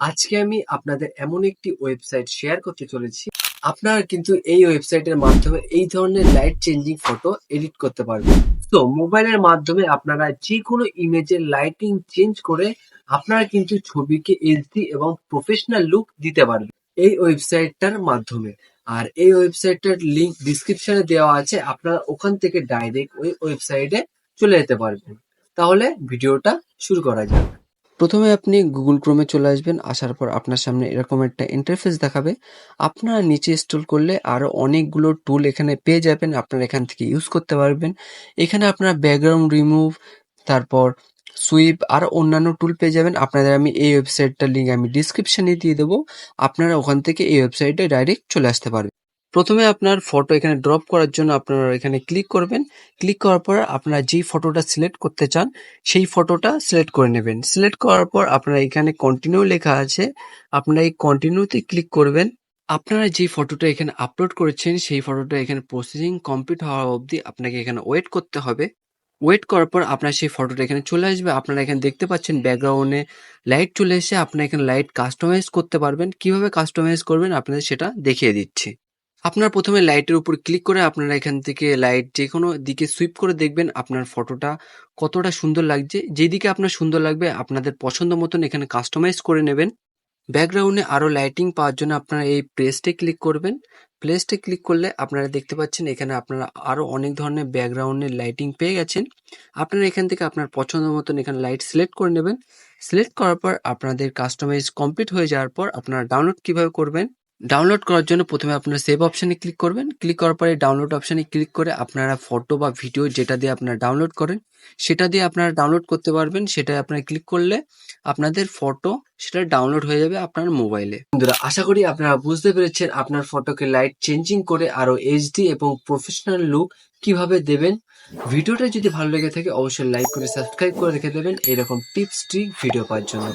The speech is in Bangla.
আজকে আমি আপনাদের এমন একটি ওয়েবসাইট শেয়ার করতে চলেছি। আপনারা কিন্তু এই ওয়েবসাইটের মাধ্যমে এই ধরনের লাইট চেঞ্জিং ফটো এডিট করতে পারবেন। তো মোবাইলের মাধ্যমে আপনারা যে কোনো ইমেজের লাইটিং চেঞ্জ করে আপনারা কিন্তু ছবিকে এইচডি এবং প্রফেশনাল লুক দিতে পারবেন এই ওয়েবসাইটটার মাধ্যমে। আর এই ওয়েবসাইটটার লিংক ডিসক্রিপশনে দেওয়া আছে, আপনারা ওখান থেকে ডাইরেক্ট ওই ওয়েবসাইটে চলে যেতে পারবেন। তাহলে ভিডিওটা শুরু করা যাক। প্রথমে আপনি গুগল ক্রোমে চলে আসবেন, আসার পর আপনার সামনে এরকম একটা ইন্টারফেস দেখাবে। আপনারা নিচে স্ক্রল করলে আরও অনেকগুলো টুল এখানে পেয়ে যাবেন, আপনারা এখান থেকে ইউজ করতে পারবেন। এখানে আপনারা ব্যাকগ্রাউন্ড রিমুভ তারপর সুইপ আর অন্যান্য টুল পেয়ে যাবেন। আপনাদের আমি এই ওয়েবসাইটটার লিঙ্ক আমি ডিসক্রিপশনে দিয়ে দেবো। আপনারা ওখান থেকে এই ওয়েবসাইটে ডাইরেক্ট চলে আসতে পারবেন। প্রথমে আপনার ফটো এখানে ড্রপ করার জন্য আপনারা এখানে ক্লিক করবেন। ক্লিক করার পর আপনারা যেই ফটোটা সিলেক্ট করতে চান, সেই ফটোটা সিলেক্ট করে নেবেন। সিলেক্ট করার পর আপনারা এখানে কন্টিনিউ লেখা আছে। আপনারা এই কন্টিনিউতে ক্লিক করবেন। আপনারা যে ফটোটা এখানে আপলোড করেছেন, সেই ফটোটা এখানে প্রসেসিং কমপ্লিট হওয়া অবধি আপনাকে এখানে ওয়েট করতে হবে। ওয়েট করার পর আপনার সেই ফটোটা এখানে চলে আসবে। আপনারা এখানে দেখতে পাচ্ছেন ব্যাকগ্রাউন্ডে লাইট চলে এসে আপনারা এখানে লাইট কাস্টমাইজ করতে পারবেন। কীভাবে কাস্টমাইজ করবেন আপনাদের সেটা দেখিয়ে দিচ্ছি। আপনার প্রথমে লাইটের উপর ক্লিক করে আপনারা এখান থেকে লাইট যে কোনো দিকে সুইপ করে দেখবেন আপনার ফটোটা কতটা সুন্দর লাগছে। যেদিকে আপনার সুন্দর লাগবে, আপনাদের পছন্দ মতন এখানে কাস্টমাইজ করে নেবেন। ব্যাকগ্রাউন্ডে আরও লাইটিং পাওয়ার জন্য আপনারা এই প্লেসটে ক্লিক করবেন। প্লেসটে ক্লিক করলে আপনারা দেখতে পাচ্ছেন এখানে আপনারা আরও অনেক ধরনের ব্যাকগ্রাউন্ডের লাইটিং পেয়ে গেছেন। আপনারা এখান থেকে আপনার পছন্দ মতন এখানে লাইট সিলেক্ট করে নেবেন। সিলেক্ট করার পর আপনাদের কাস্টমাইজ কমপ্লিট হয়ে যাওয়ার পর আপনারা ডাউনলোড কীভাবে করবেন? ডাউনলোড করার জন্য প্রথমে আপনারা সেভ অপশানে ক্লিক করবেন। ক্লিক করার পরে ডাউনলোড অপশানে ক্লিক করে আপনারা ফটো বা ভিডিও যেটা দিয়ে আপনারা ডাউনলোড করেন, সেটা দিয়ে আপনারা ডাউনলোড করতে পারবেন। সেটা আপনারা ক্লিক করলে আপনাদের ফটো সেটা ডাউনলোড হয়ে যাবে আপনার মোবাইলে বন্ধুরা, আশা করি আপনারা বুঝতে পেরেছেন আপনার ফটোকে লাইট চেঞ্জিং করে আরও এইচডি এবং প্রফেশনাল লুক কীভাবে দেবেন। ভিডিওটা যদি ভালো লেগে থাকে, অবশ্যই লাইক করে সাবস্ক্রাইব করে রেখে দেবেন। এরকম টিপস ট্রিক ভিডিও পাওয়ার জন্য।